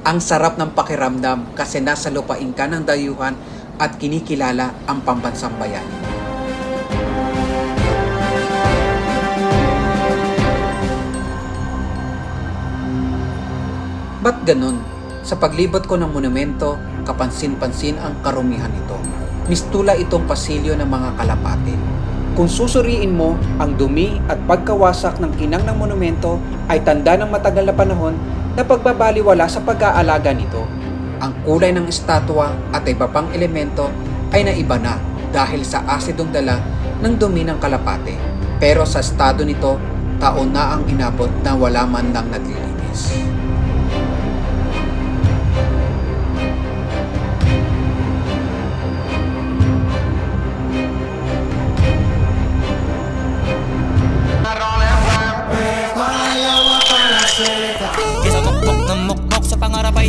Ang sarap ng pakiramdam kasi nasa lupain ka ng dayuhan at kinikilala ang pambansang bayani. Ba't ganun? Sa paglibot ko ng monumento, kapansin-pansin ang karumihan nito. Mistula itong pasilyo ng mga kalapate. Kung susuriin mo, ang dumi at pagkawasak ng kinang ng monumento ay tanda ng matagal na panahon na pagbabaliwala sa pag-aalaga nito. Ang kulay ng estatwa at iba pang elemento ay naiba na dahil sa asidong dala ng dumi ng kalapate. Pero sa estado nito, taon na ang inabot na wala man lang naglilinis.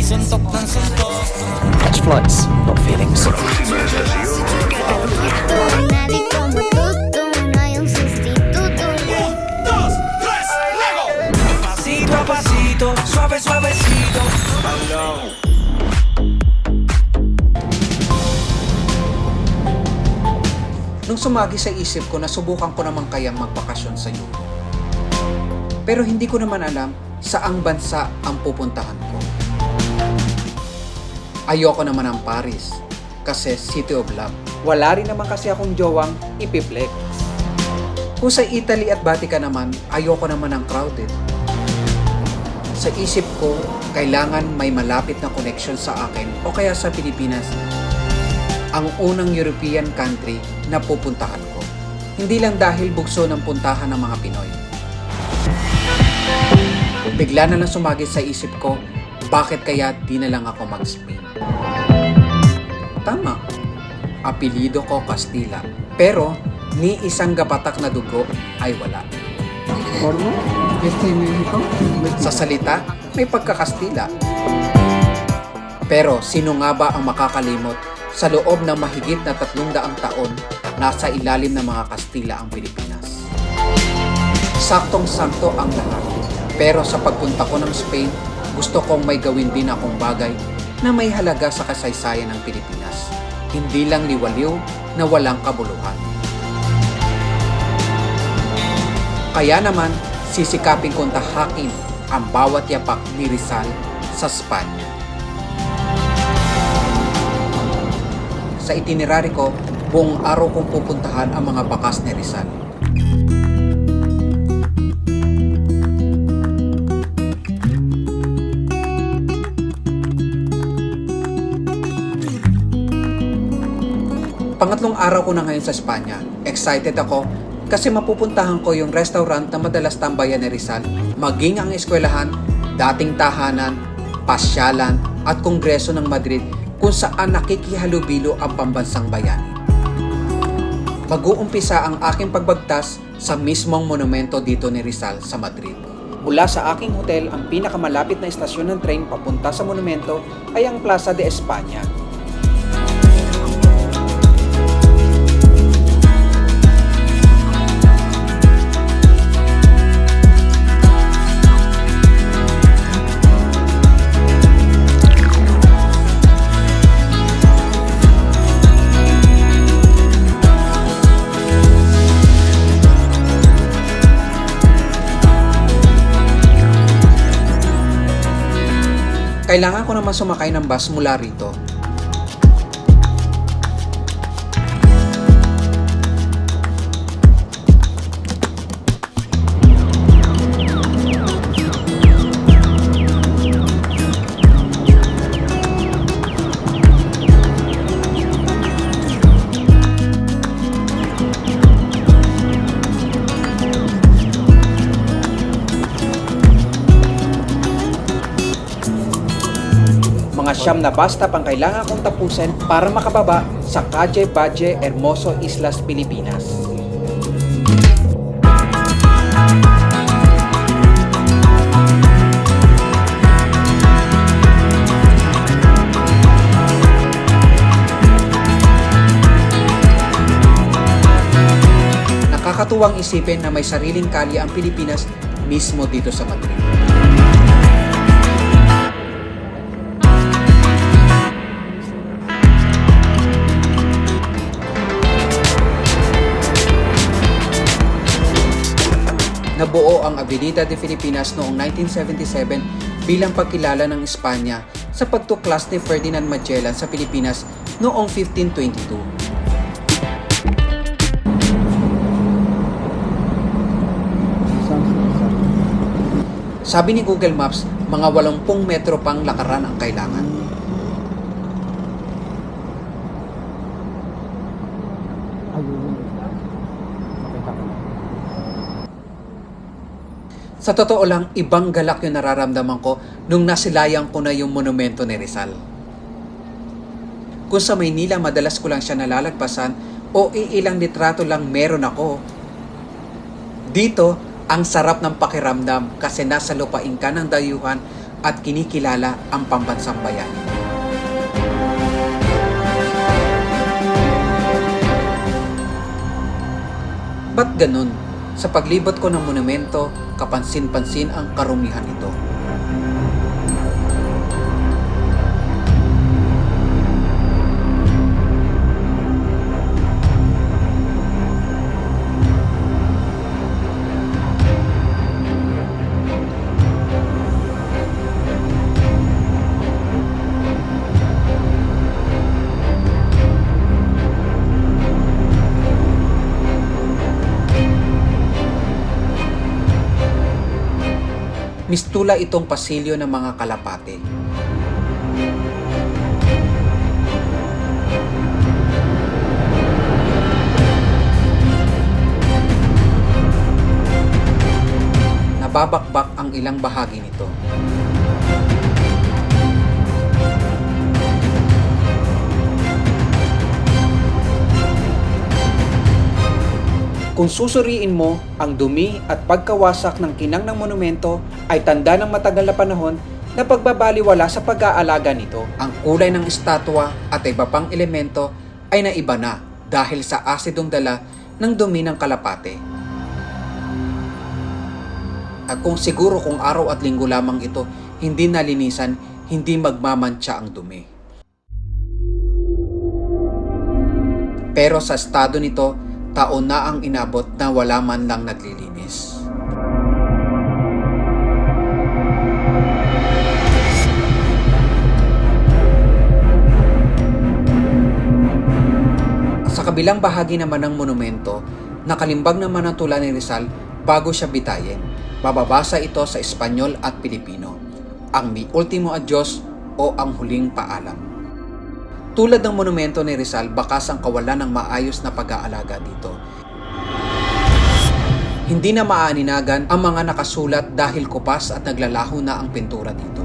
Sa pangarap ay suntok ng suntok Catch flights, not feelings. Nadie como tú, tú, no hay un sustituto. Pasito a pasito, suave suavecito Nung sumagi sa isip ko na subukan ko naman kayang magbakasyon sa Europe. Pero hindi ko naman alam saang bansa ang pupuntahan ko. Ayoko naman ng Paris kasi City of Love. Wala rin naman kasi akong jowang ipiplex. Kung sa Italy at Vatican naman, ayoko naman ng crowded. Sa isip ko, kailangan may malapit na connection sa akin o kaya sa Pilipinas ang unang European country na pupuntahan ko. Hindi lang dahil bugso ng puntahan ng mga Pinoy. Bigla na lang sumagit sa isip ko, bakit kaya di na lang ako mag-Spain? Tama, apelido ko Kastila. Pero, ni isang gapatak na dugo ay wala. Sa salita, may pagkakastila. Pero sino nga ba ang makakalimot sa loob ng mahigit na tatlong daang taon nasa ilalim ng mga Kastila ang Pilipinas? Saktong-sakto ang lahat. Pero sa pagpunta ko ng Spain, gusto kong may gawin din akong bagay na may halaga sa kasaysayan ng Pilipinas. Hindi lang liwaliw na walang kabuluhan. Kaya naman, sisikapin kong tahakin ang bawat yapak ni Rizal sa Spanya. Sa itinerary ko, buong araw kong pupuntahan ang mga bakas ni Rizal. Pangatlong araw ko na ngayon sa Espanya. Excited ako kasi mapupuntahan ko yung restaurant na madalas tambayan ni Rizal, maging ang eskwelahan, dating tahanan, pasyalan at kongreso ng Madrid kung saan nakikihalubilo ang pambansang bayani. Mag-uumpisa ang aking pagbagtas sa mismong monumento dito ni Rizal sa Madrid. Mula sa aking hotel, ang pinakamalapit na estasyon ng train papunta sa monumento ay ang Plaza de España sumakay ng bus mula rito. Siyam na basta pang kailangan kong tapusin para makababa sa Calle Valle Hermoso Islas, Pilipinas. Nakakatuwang isipin na may sariling kalye ang Pilipinas mismo dito sa Madrid. Ito ang Avenida de Filipinas noong 1977 bilang pagkilala ng Espanya sa pagtuklas ni Ferdinand Magellan sa Pilipinas noong 1522. Sabi ni Google Maps, mga 80 metro pang lakaran ang kailangan. Sa totoo lang, ibang galak yung nararamdaman ko nung nasilayan ko na yung monumento ni Rizal. Kung sa Maynila madalas ko lang siya nalalagpasan o iilang litrato lang meron ako. Dito, ang sarap ng pakiramdam kasi nasa lupain ka ng dayuhan at kinikilala ang pambansang bayani. Ba't ganun? Sa paglibot ko ng monumento, kapansin-pansin ang karumihan nito. Mistula itong pasilyo ng mga kalapate. Nababakbak ang ilang bahagi nito. Kung susuriin mo, ang dumi at pagkawasak ng kinang ng monumento ay tanda ng matagal na panahon na pagbabaliwala sa pag-aalaga nito. Ang kulay ng estatwa at iba pang elemento ay naiba na dahil sa asidong dala ng dumi ng kalapate. At kung siguro kung araw at linggo lamang ito hindi nalinisan, hindi magmamantsa ang dumi. Pero sa estado nito, taon na ang inabot na wala man lang naglilinis. Sa kabilang bahagi naman ng monumento, nakalimbag naman ang tula ni Rizal bago siya bitayin. Mababasa ito sa Espanyol at Pilipino. Ang Mi Ultimo Adios o Ang Huling Paalam. Tulad ng monumento ni Rizal, bakas ang kawalan ng maayos na pag-aalaga dito. Hindi na maaaninagan ang mga nakasulat dahil kupas at naglalaho na ang pintura dito.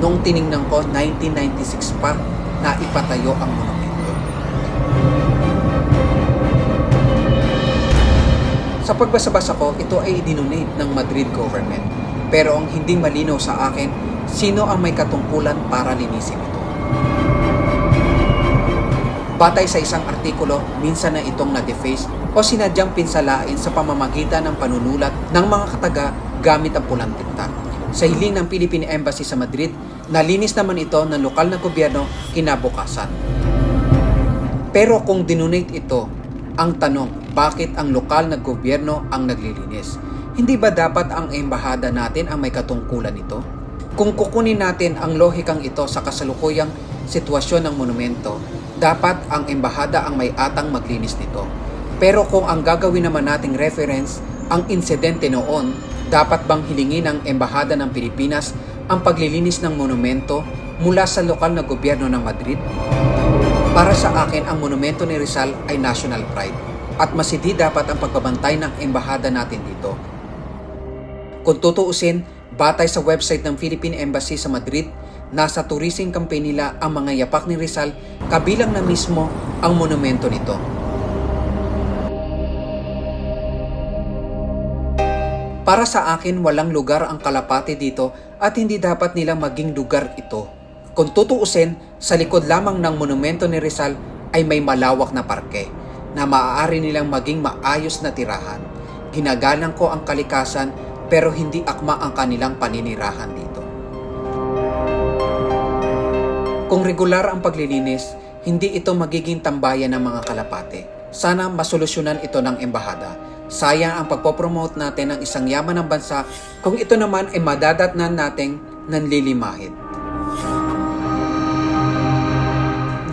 Noong tiningnan ko, 1996 pa na ipatayo ang monumento. Sa pagbasa-basa ko, ito ay idinonate ng Madrid government. Pero ang hindi malinaw sa akin, sino ang may katungkulan para linisin ito. Batay sa isang artikulo, minsan na itong na-deface o sinadyang pinsalain sa pamamagitan ng panunulat ng mga kataga gamit ang pulang tinta. Sa hiling ng Philippine Embassy sa Madrid, nalinis naman ito ng lokal na gobyerno kinabukasan. Pero kung dinonate ito, ang tanong, bakit ang lokal na gobyerno ang naglilinis? Hindi ba dapat ang embahada natin ang may katungkulan nito? Kung kukunin natin ang lohikang ito sa kasalukuyang sitwasyon ng monumento, dapat ang embahada ang may atang maglinis nito. Pero kung ang gagawin naman nating reference ang insidente noon, dapat bang hilingin ng embahada ng Pilipinas ang paglilinis ng monumento mula sa lokal na gobyerno ng Madrid? Para sa akin, ang monumento ni Rizal ay national pride at masidi dapat ang pagbabantay ng embahada natin dito. Kung tutuusin, batay sa website ng Philippine Embassy sa Madrid, nasa tourism campaign nila ang mga yapak ni Rizal kabilang na mismo ang monumento nito. Para sa akin, walang lugar ang kalapate dito at hindi dapat nila maging lugar ito. Kung tutuusin, sa likod lamang ng monumento ni Rizal ay may malawak na parke na maaari nilang maging maayos na tirahan. Ginagalang ko ang kalikasan pero hindi akma ang kanilang paninirahan dito. Kung regular ang paglilinis, hindi ito magiging tambayan ng mga kalapate. Sana masolusyonan ito ng embahada. Sayang ang pagpopromote natin ng isang yaman ng bansa kung ito naman ay madadatnan nating nanlilimahid.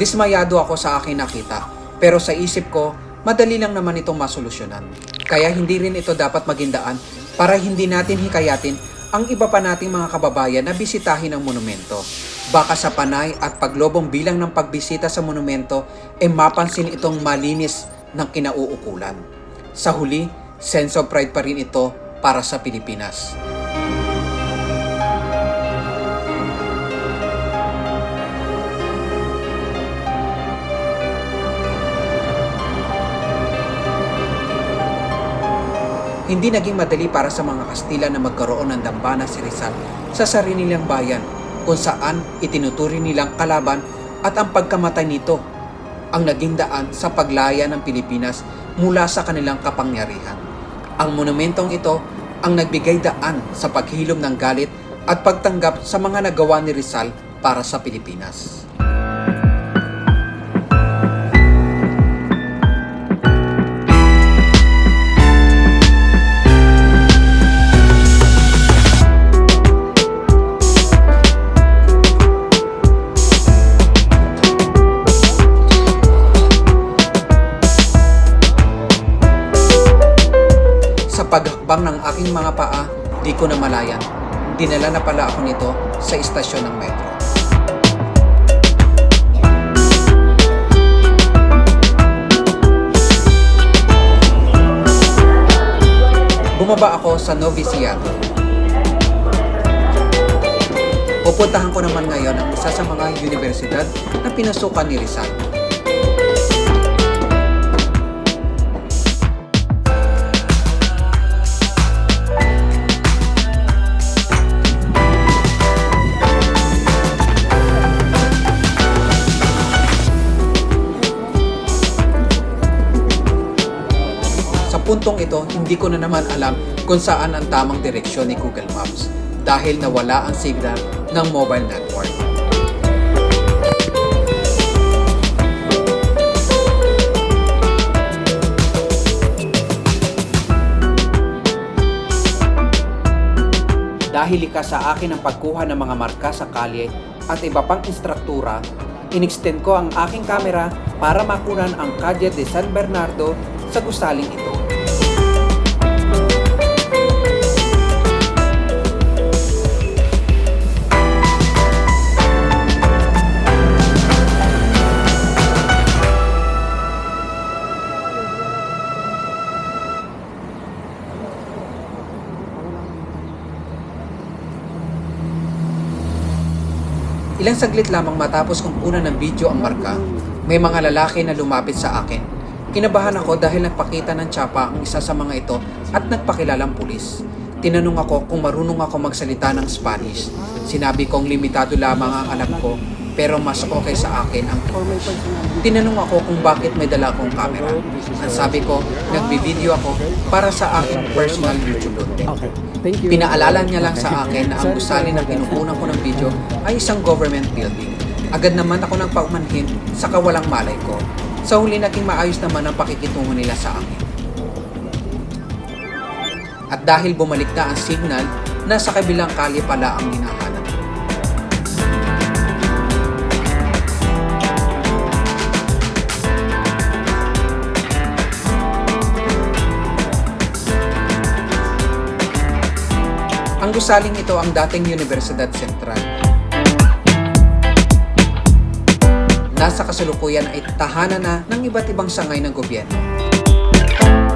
Dismayado ako sa aking nakita, pero sa isip ko, madali lang naman itong masolusyonan. Kaya hindi rin ito dapat maging daan para hindi natin hikayatin ang iba pa nating mga kababayan na bisitahin ang monumento. Baka sa panay at paglobong bilang ng pagbisita sa monumento ay mapansin itong malinis ng kinauukulan. Sa huli, sense of pride pa rin ito para sa Pilipinas. Hindi naging madali para sa mga Kastila na magkaroon ng dambana si Rizal sa sarili nilang bayan kung saan itinuturi nilang kalaban at ang pagkamatay nito ang naging daan sa paglaya ng Pilipinas mula sa kanilang kapangyarihan. Ang monumentong ito ang nagbigay daan sa paghilom ng galit at pagtanggap sa mga nagawa ni Rizal para sa Pilipinas. Aking mga paa, di ko na malayan. Dinala na pala ako nito sa istasyon ng metro. Bumaba ako sa Noviciato. Pupuntahan ko naman ngayon ang isa sa mga universidad na pinasukan ni Rizal. Puntong ito, hindi ko na naman alam kung saan ang tamang direksyon ni Google Maps dahil nawala ang signal ng mobile network. Dahil likas sa akin ang pagkuha ng mga marka sa kalye at iba pang instruktura, inextend ko ang aking kamera para makunan ang Calle de San Bernardo sa gusaling ito. Ilang saglit lamang matapos kong kunan ng video ang marka, may mga lalaki na lumapit sa akin. Kinabahan ako dahil nagpakita ng tsapa ang isa sa mga ito at nagpakilalang pulis. Tinanong ako kung marunong ako magsalita ng Spanish. Sinabi kong limitado lamang ang alam ko pero mas okay sa akin ang Tinanong ako kung bakit may dala akong camera. Ang sabi ko, nagbi-video ako para sa aking personal YouTube content. Pinaalala niya lang sa akin na ang gusali na kinukunan ko ng video ay isang government building. Agad naman ako nang paumanhin sa kawalang malay ko. Sa huli naging maayos naman ang pakikitungo nila sa akin. At dahil bumalik na ang signal, nasa kabilang kalye pala ang hinahanap. Ang gusaling ito ang dating Universidad Central. Nasa kasalukuyan ay tahanan na ng iba't ibang sangay ng gobyerno.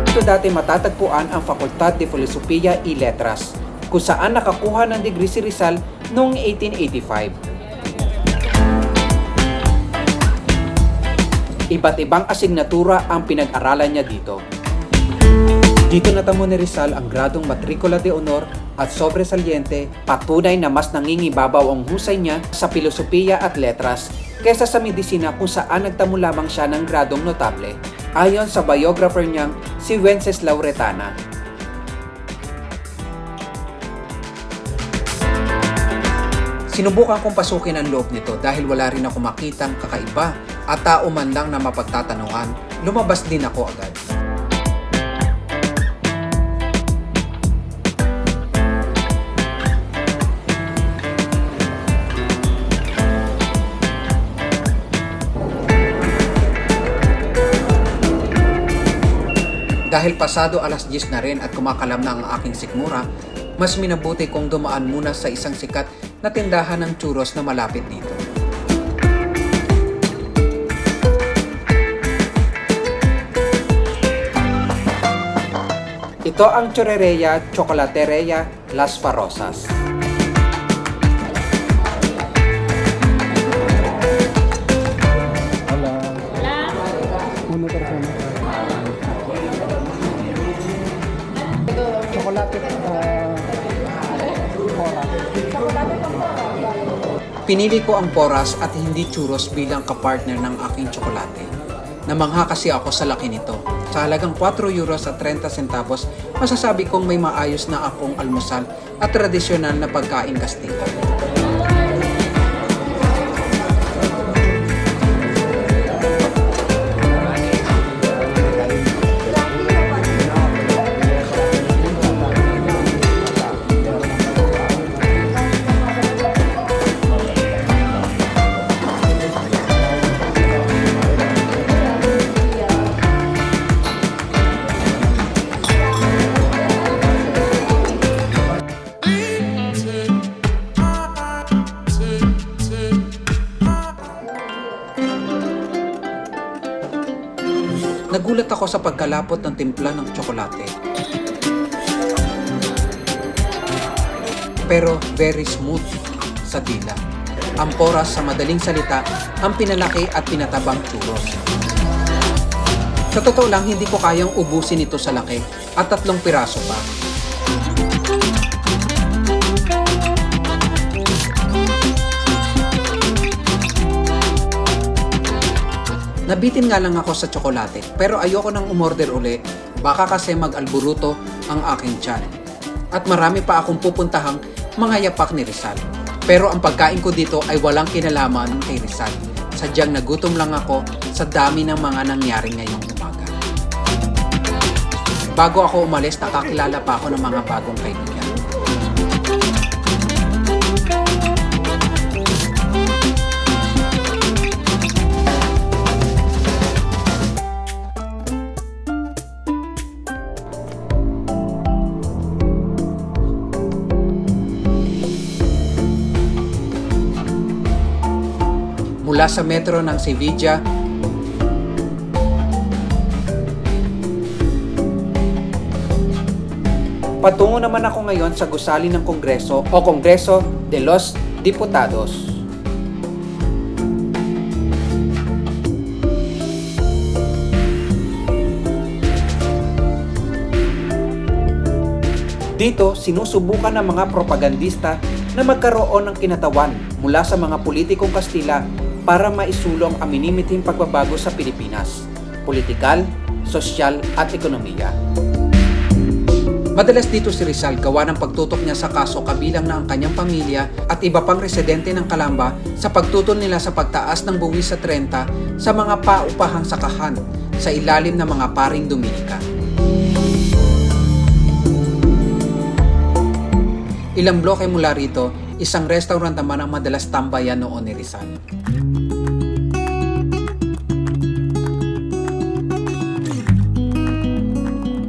Ito dati matatagpuan ang Facultad de Filosofía y Letras, kung saan nakakuha ng degree si Rizal noong 1885. Iba't ibang asignatura ang pinag-aralan niya dito. Dito natamo ni Rizal ang gradong matrikula de honor at sobresaliente, patunay na mas nangingibabaw ang husay niya sa filosofiya at letras kesa sa medisina kung saan nagtamo lamang siya ng gradong notable ayon sa biographer niyang si Wenceslao Retana. Sinubukan kong pasukin ang loob nito dahil wala rin ako makitang kakaiba at tao man lang na mapagtatanungan. Lumabas din ako agad. Dahil pasado alas 10 na rin at kumakalam na ang aking sikmura, mas minabuti kong dumaan muna sa isang sikat na tindahan ng churros na malapit dito. Ito ang Chorereya Chocolateria Las Farosas. Pinili ko ang poras at hindi churros bilang kapartner ng aking tsokolate. Namangha kasi ako sa laki nito. Sa halagang 4 euros at 30 centavos, masasabi kong may maayos na akong almusal at tradisyonal na pagkain Kastila. Pagkalapot ng timpla ng tsokolate. Pero very smooth sa dila. Ang poras sa madaling salita, ang pinalaki at pinatabang churros. Sa totoo lang, hindi ko kayang ubusin ito sa laki at tatlong piraso pa. Nabitin nga lang ako sa tsokolate pero ayoko nang umorder uli baka kasi mag-alburuto ang aking tiyan. At marami pa akong pupuntahang mga yapak ni Rizal. Pero ang pagkain ko dito ay walang kinalaman kay Rizal. Sadyang nagutom lang ako sa dami ng mga nangyari ngayong umaga. Bago ako umalis, nakakilala pa ako ng mga bagong kaibigan. Mula sa metro ng Sevilla Patungo naman ako ngayon sa gusali ng Kongreso o Kongreso de los Diputados. Dito, sinusubukan ng mga propagandista na magkaroon ng kinatawan mula sa mga politikong Kastila para maisulong ang minimiting pagbabago sa Pilipinas, politikal, sosyal at ekonomiya. Madalas dito si Rizal gawa ng pagtutok niya sa kaso kabilang na ang kanyang pamilya at iba pang residente ng Kalamba sa pagtutol nila sa pagtaas ng buwis sa 30 sa mga paupahang sakahan sa ilalim ng mga paring Dominika. Ilang bloke mula rito, isang restaurant naman ang madalas tambayan noon ni Rizal.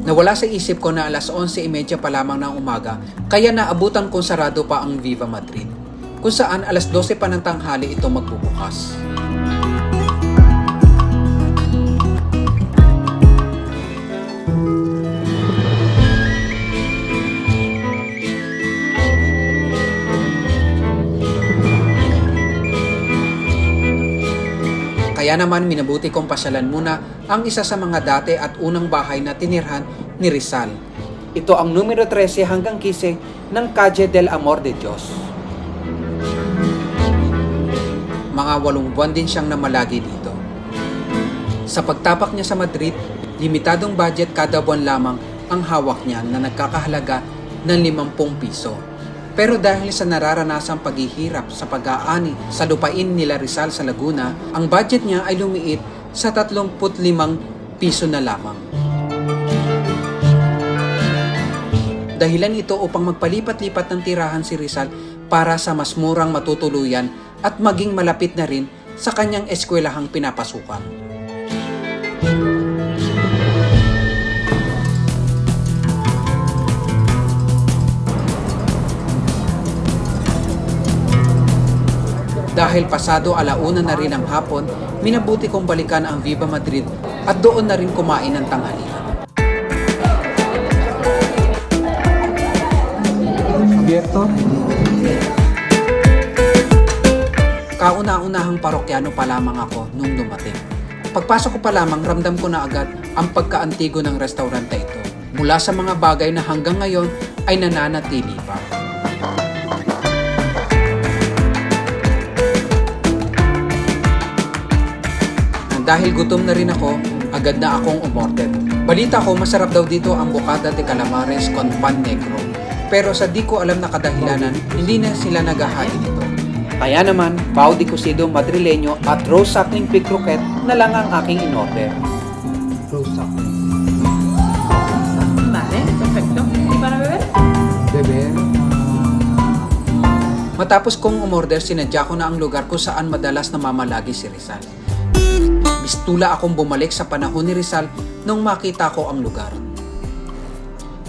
Nawala sa isip ko na alas 11.30 pa lamang ng umaga kaya naabutan kong sarado pa ang Viva Madrid kung saan alas 12 pa ng tanghali ito magbubukas. Kaya naman minabuti kong pasyalan muna ang isa sa mga dati at unang bahay na tinirhan ni Rizal. Ito ang numero 13 hanggang 15 ng Calle del Amor de Dios. Mga walong buwan din siyang namalagi dito. Sa pagtapak niya sa Madrid, limitadong budget kada buwan lamang ang hawak niya na nagkakahalaga ng 50 piso. Pero dahil sa nararanasang paghihirap sa pag-aani sa lupain nila Rizal sa Laguna, ang budget niya ay lumiit sa 35 piso na lamang. Dahilan ito upang magpalipat-lipat ng tirahan si Rizal para sa mas murang matutuluyan at maging malapit na rin sa kanyang eskwelahang pinapasukan. Dahil pasado alauna na rin ang hapon, minabuti kong balikan ang Viva Madrid at doon na rin kumain ng tanghalian. Abierto? Kauna-unahang parokyano pa lamang ako nung dumating. Pagpasok ko pa lamang, ramdam ko na agad ang pagkaantigo ng restaurante ito. Mula sa mga bagay na hanggang ngayon ay nananatili pa. Dahil gutom na rin ako, agad na akong umorder. Balita ko, masarap daw dito ang bocada de calamares con pan negro. Pero sa di ko alam na kadahilanan, hindi na sila naghahain ito. Kaya naman, pao di cocido madrileño at rose suckling pig croquette na lang ang aking in-order. Rose suckling. Vale, perfecto. ¿Y para beber? Bebe. Matapos kong umorder, sinadya ko na ang lugar kung saan madalas namamalagi si Rizal. Bistula akong bumalik sa panahon ni Rizal nung makita ko ang lugar.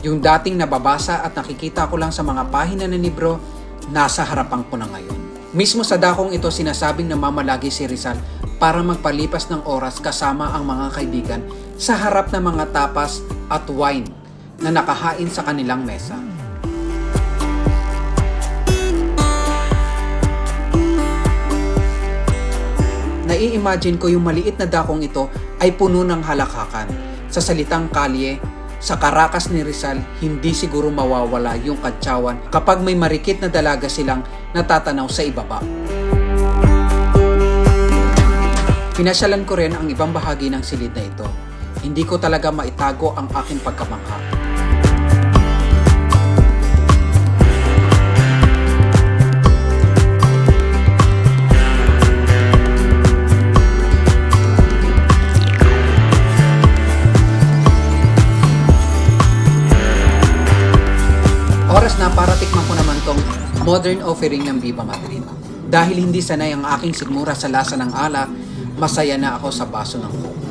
Yung dating nababasa at nakikita ko lang sa mga pahina ng libro, nasa harapan ko na ngayon. Mismo sa dakong ito sinasabing namamalagi si Rizal para magpalipas ng oras kasama ang mga kaibigan sa harap ng mga tapas at wine na nakahain sa kanilang mesa. Nai-imagine ko yung maliit na dakong ito ay puno ng halakakan. Sa salitang kalye, sa karakas ni Rizal, hindi siguro mawawala yung katsawan kapag may marikit na dalaga silang natatanaw sa ibaba. Pinasyalan ko rin ang ibang bahagi ng silid na ito. Hindi ko talaga maitago ang aking pagkamangha. Para tikman ko naman tong modern offering ng Viva Madrid. Dahil hindi sanay ang aking sigmura sa lasa ng ala, masaya na ako sa baso ng coke.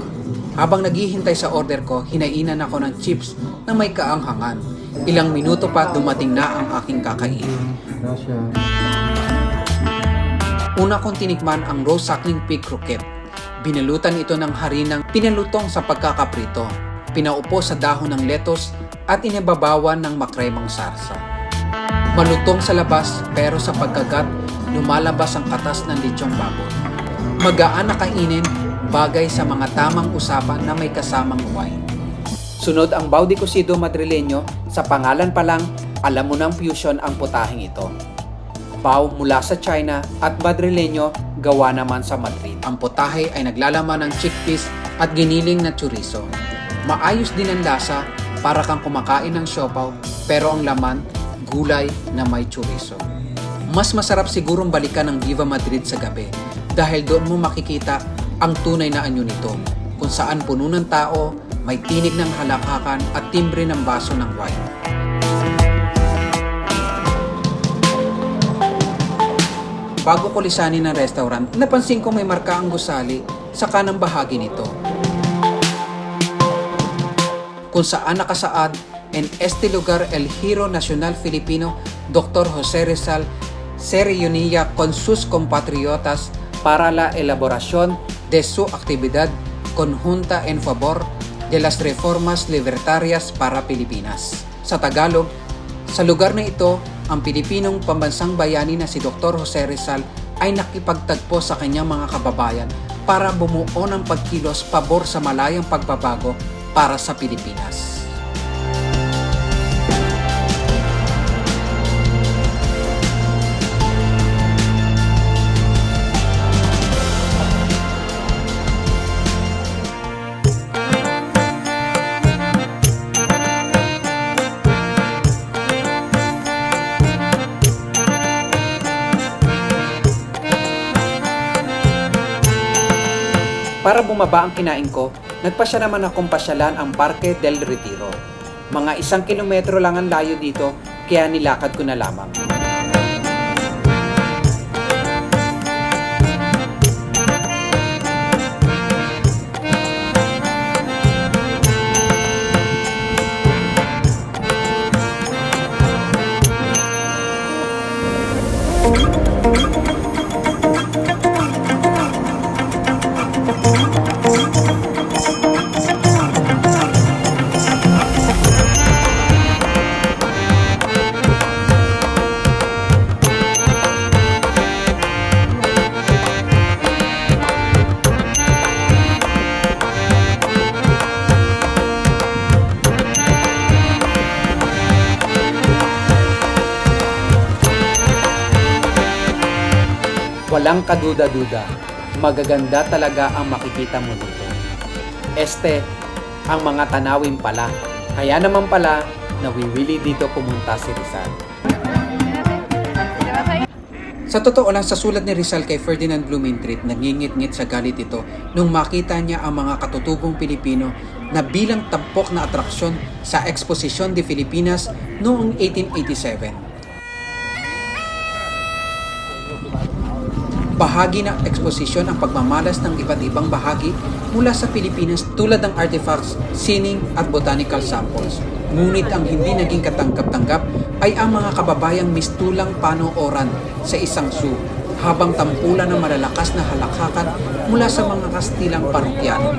Habang naghihintay sa order ko, hinainan ako ng chips na may kaanghangan. Ilang minuto pa dumating na ang aking kakainin. Una kong tinikman ang rose suckling pig croquette. Binalutan ito ng harinang pinalutong sa pagkakaprito. Pinaupo sa dahon ng lettuce at inababawan ng makremang sarsa. Malutong sa labas pero sa pagkagat, lumalabas ang katas ng lichong baboy. Magaan na kainin, bagay sa mga tamang usapan na may kasamang wine. Sunod ang Baudi Cocido Madrileño, sa pangalan pa lang, alam mo ng fusion ang putahing ito. Pau mula sa China at Madrileño gawa naman sa Madrid. Ang potahe ay naglalaman ng chickpeas at giniling na chorizo. Maayos din ang lasa para kang kumakain ng siopaw pero ang laman gulay na may chorizo. Mas masarap sigurong balikan ng Viva Madrid sa gabi dahil doon mo makikita ang tunay na anyo nito kung saan puno ng tao, may tinig ng halakakan at timbre ng baso ng wine. Bago ko lisanin ng restaurant, napansin ko may marka ang gusali sa kanang bahagi nito. Kung saan nakasaad, en este lugar el Giro Nacional Filipino Dr. Jose Rizal se reunía con sus compatriotas para la elaboración de su actividad conjunta en favor de las reformas libertarias para Pilipinas. Sa Tagalog, sa lugar na ito, ang Pilipinong pambansang bayani na si Dr. Jose Rizal ay nakipagtagpo sa kanyang mga kababayan para bumuo ng pagkilos pabor sa malayang pagbabago para sa Pilipinas. Bumaba ang kinain ko, nagpasya naman akong pasyalan ang Parque del Retiro. Mga isang kilometro lang ang layo dito, kaya nilakad ko na lamang. Walang kaduda-duda, magaganda talaga ang makikita mo dito. Este, ang mga tanawin pala. Kaya naman pala, nawiwili dito pumunta si Rizal. Sa totoo lang, sa sulat ni Rizal kay Ferdinand Blumentritt, nangingit-ngit sa galit ito nung makita niya ang mga katutubong Pilipino na bilang tampok na atraksyon sa Exposition de Filipinas noong 1887. Bahagi ng eksposisyon ang pagmamalas ng iba't ibang bahagi mula sa Pilipinas tulad ng artifacts, sining at botanical samples. Ngunit ang hindi naging katanggap-tanggap ay ang mga kababayang mistulang panooran sa isang zoo habang tampulan ng malalakas na halakhakan mula sa mga kastilang parokyano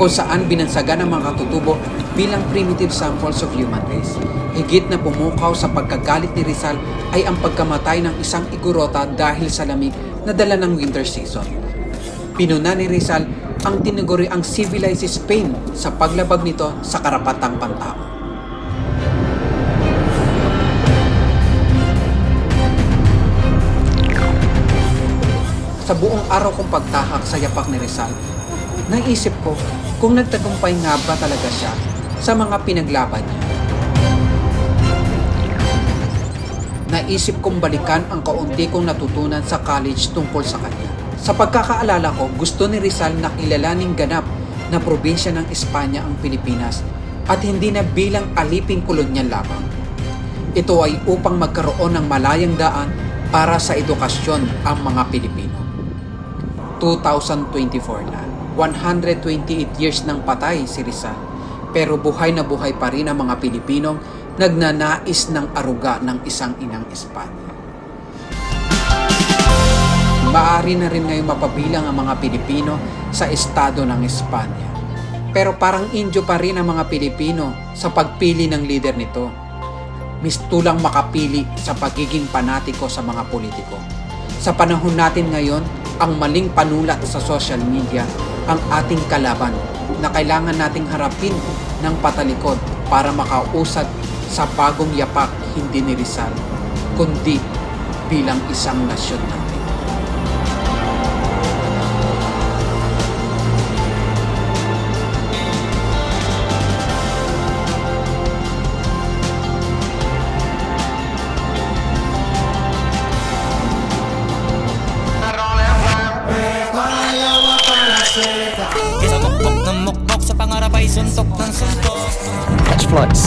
kung saan binansagan ang mga katutubo bilang primitive samples of human race. Higit na pumukaw sa pagkagalit ni Rizal ay ang pagkamatay ng isang igurota dahil sa lamig na dala ng winter season. Pinuna ni Rizal ang tinuguri ang civilized Spain sa paglabag nito sa karapatang pantao. Sa buong araw kong pagtahak sa yapak ni Rizal, naisip ko kung nagtagumpay nga ba talaga siya sa mga pinaglaban niya. Naisip kong balikan ang kaunti kong natutunan sa college tungkol sa kanya. Sa pagkakaalala ko, gusto ni Rizal na kilalaning ganap na probinsya ng Espanya ang Pilipinas at hindi na bilang aliping kolonyal lamang. Ito ay upang magkaroon ng malayang daan para sa edukasyon ang mga Pilipino. 2024 na. 128 years nang patay si Rizal. Pero buhay na buhay pa rin ang mga Pilipinong nagnanais ng aruga ng isang inang Espanya. Maaari na rin ngayon mapabilang ang mga Pilipino sa estado ng Espanya. Pero parang Indio pa rin ang mga Pilipino sa pagpili ng leader nito. Mistulang makapili sa pagiging panatiko sa mga politiko. Sa panahon natin ngayon, ang maling panulat sa social media ang ating kalaban na kailangan nating harapin ng patalikod para makausad sa bagong yapak hindi ni Rizal, kundi bilang isang nasyon. Catch